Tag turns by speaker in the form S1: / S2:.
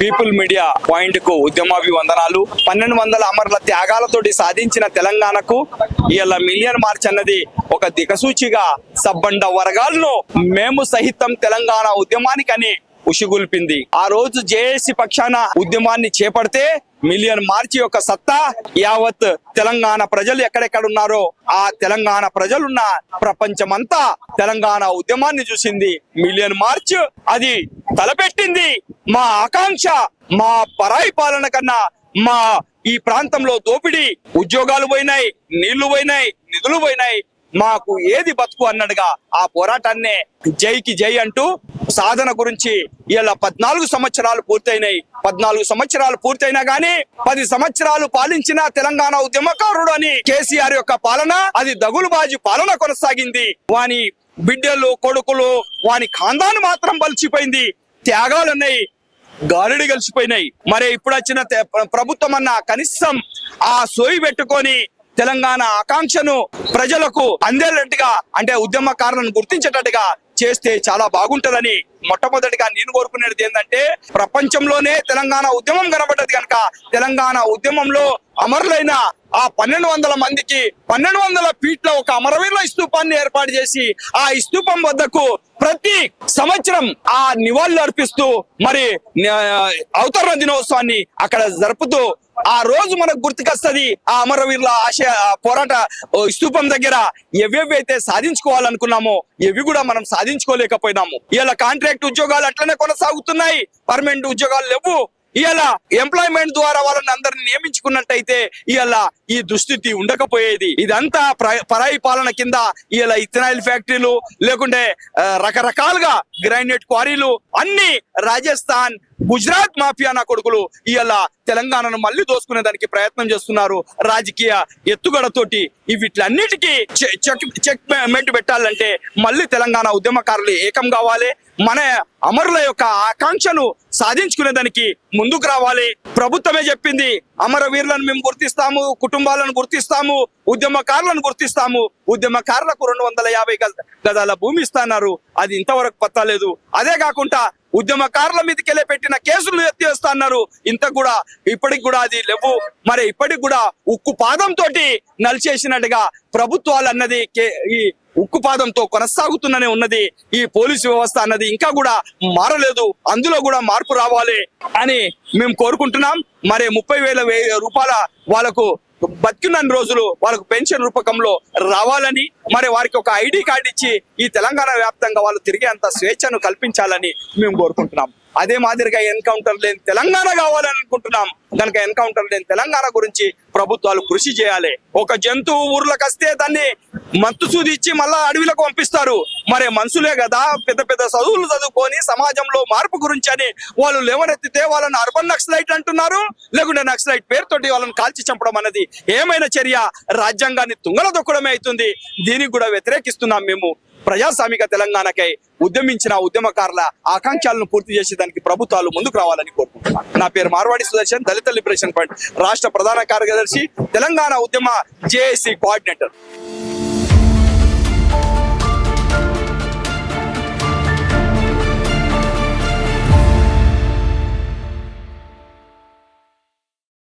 S1: People media పాయింట్కు ఉద్యమాభివందనాలు. పన్నెండు వందల అమరుల త్యాగాలతోటి సాధించిన తెలంగాణకు ఇలా మిలియన్ మార్చ్ అన్నది ఒక దిగసూచిగా సబ్బండ వర్గాలను మేము సహితం తెలంగాణ ఉద్యమానికని ఉషిగొల్పింది. ఆ రోజు జేఏసీ పక్షాన ఉద్యమాన్ని చేపడితే మిలియన్ మార్చి యొక్క సత్తా యావత్ తెలంగాణ ప్రజలు ఎక్కడెక్కడ ఉన్నారో ఆ తెలంగాణ ప్రజలున్న ప్రపంచమంతా తెలంగాణ ఉద్యమాన్ని చూసింది. మిలియన్ మార్చ్ అది తలపెట్టింది. మా ఆకాంక్ష మా పరాయి పాలన కన్నా మా ఈ ప్రాంతంలో దోపిడీ ఉద్యోగాలు పోయినాయి నీళ్ళు పోయినాయి నిధులు పోయినాయి. మాకు ఏది బతుకు అన్నట్టుగా ఆ పోరాటాన్నే జైకి జై అంటూ సాధన గురించి ఇలా పద్నాలుగు సంవత్సరాలు పూర్తయినాయి. పద్నాలుగు సంవత్సరాలు పూర్తయినా గానీ పది సంవత్సరాలు పాలించిన తెలంగాణ ఉద్యమకారుడు అని కేసీఆర్ యొక్క పాలన అది దగులుబాజీ పాలన కొనసాగింది. వాని బిడ్డలు కొడుకులు వాని ఖాందాన్ని మాత్రం బలిచిపోయింది. త్యాగాలున్నాయి గాలిడి కలిసిపోయినాయి మరి ఇప్పుడు వచ్చిన ప్రభుత్వం అన్న కనీసం ఆ సోయి పెట్టుకొని తెలంగాణ ఆకాంక్షను ప్రజలకు అందేటట్టుగా అంటే ఉద్యమకారులను గుర్తించేటట్టుగా చేస్తే చాలా బాగుంటదని మొట్టమొదటిగా నేను కోరుకునేది ఏంటంటే ప్రపంచంలోనే తెలంగాణ ఉద్యమం కనబడ్డది కనుక తెలంగాణ ఉద్యమంలో అమరులైన ఆ పన్నెండు వందల మందికి పన్నెండు వందల ఫీట్ల ఒక అమరవీరుల స్తూపాన్ని ఏర్పాటు చేసి ఆ స్తూపం వద్దకు ప్రతి సంవత్సరం ఆ నివాళులు అర్పిస్తూ మరి అవతరణ దినోత్సవాన్ని అక్కడ జరుపుతూ ఆ రోజు మనకు గుర్తుకొస్తది ఆ అమరవీరుల ఆశ పోరాట స్తూపం దగ్గర ఎవేవైతే సాధించుకోవాలనుకున్నామో ఎవి కూడా మనం సాధించుకోలేకపోయినాము. ఇలా కాంట్రాక్ట్ ఉద్యోగాలు అట్లనే కొనసాగుతున్నాయి. పర్మనెంట్ ఉద్యోగాలు లేవు. ఇవాళ ఎంప్లాయ్మెంట్ ద్వారా వాళ్ళని అందరిని నియమించుకున్నట్టయితే ఇవాళ ఈ దుస్థితి ఉండకపోయేది. ఇదంతా పరాయి పాలన కింద ఇవాళ ఇథనాయిల్ ఫ్యాక్టరీలు లేకుంటే రకరకాలుగా గ్రానైట్ క్వారీలు అన్ని రాజస్థాన్ గుజరాత్ మాఫియా నా కొడుకులు ఇవాళ తెలంగాణను మళ్ళీ దోసుకునే దానికి ప్రయత్నం చేస్తున్నారు. రాజకీయ ఎత్తుగడతోటి ఈ వీటిలన్నిటికీ చె- చెక్ చెక్ మెంట్ పెట్టాలంటే మళ్ళీ తెలంగాణ ఉద్యమకారులు ఏకం కావాలి. మన అమరుల యొక్క ఆకాంక్షను సాధించుకునే దానికి ముందుకు రావాలి. ప్రభుత్వమే చెప్పింది అమరవీరులను మేము గుర్తిస్తాము కుటుంబాలను గుర్తిస్తాము ఉద్యమకారులను గుర్తిస్తాము. ఉద్యమకారులకు రెండు వందల యాభై గదాల భూమి ఇస్తాన్నారు అది ఇంతవరకు పత్తలేదు అదే కాకుండా ఉద్యమకారుల మీదకెళ్ళి పెట్టిన కేసులు ఎత్తివేస్తున్నారు ఇంత కూడా ఇప్పటికి కూడా అది లేవు. మరి ఇప్పటికి కూడా ఉక్కు పాదంతో నలిచేసినట్టుగా ప్రభుత్వాలు అన్నది కే- ఈ ఉక్కు పాదంతో కొనసాగుతున్ననే ఉన్నది. ఈ పోలీసు వ్యవస్థ అన్నది ఇంకా కూడా మారలేదు. అందులో కూడా మార్పు రావాలి అని మేము కోరుకుంటున్నాం. మరి ముప్పై వేల రూపాయల వాళ్ళకు బతికినన్ని రోజులు వాళ్ళకు పెన్షన్ రూపకంలో రావాలని మరి వారికి ఒక ఐడి కార్డు ఇచ్చి ఈ తెలంగాణ వ్యాప్తంగా వాళ్ళు తిరిగే అంత స్వేచ్ఛను కల్పించాలని మేము కోరుకుంటున్నాం. అదే మాదిరిగా ఎన్కౌంటర్ లేని తెలంగాణ కావాలని అనుకుంటున్నాం కనుక ఎన్కౌంటర్ లేని తెలంగాణ గురించి ప్రభుత్వాలు కృషి చేయాలి. ఒక జంతువు ఊర్లకు వస్తే దాన్ని మత్తు సూది ఇచ్చి మళ్ళా అడవిలకు పంపిస్తారు. మరి మనుషులే కదా పెద్ద పెద్ద చదువులు చదువుకొని సమాజంలో మార్పు గురించి అని వాళ్ళు లేవనెత్తితే వాళ్ళని అర్బన్ నక్సలైట్ అంటున్నారు. లేకుంటే నక్సలైట్ పేరుతోటి వాళ్ళని కాల్చి చంపడం అనేది ఏమైనా చర్య? రాజ్యాంగాన్ని తుంగల దొక్కడమే అవుతుంది. దీనికి కూడా వ్యతిరేకిస్తున్నాం మేము. ప్రజాస్వామిక తెలంగాణకై ఉద్యమించిన ఉద్యమకారుల ఆకాంక్షలను పూర్తి చేసేదానికి ప్రభుత్వాలు ముందుకు రావాలని కోరుకుంటున్నాను. నా పేరు మార్వాడి సుదర్శన్ దళిత లిబరేషన్ ఫండ్ రాష్ట్ర ప్రధాన కార్యదర్శి తెలంగాణ ఉద్యమ జేఏసీ కోఆర్డినేటర్.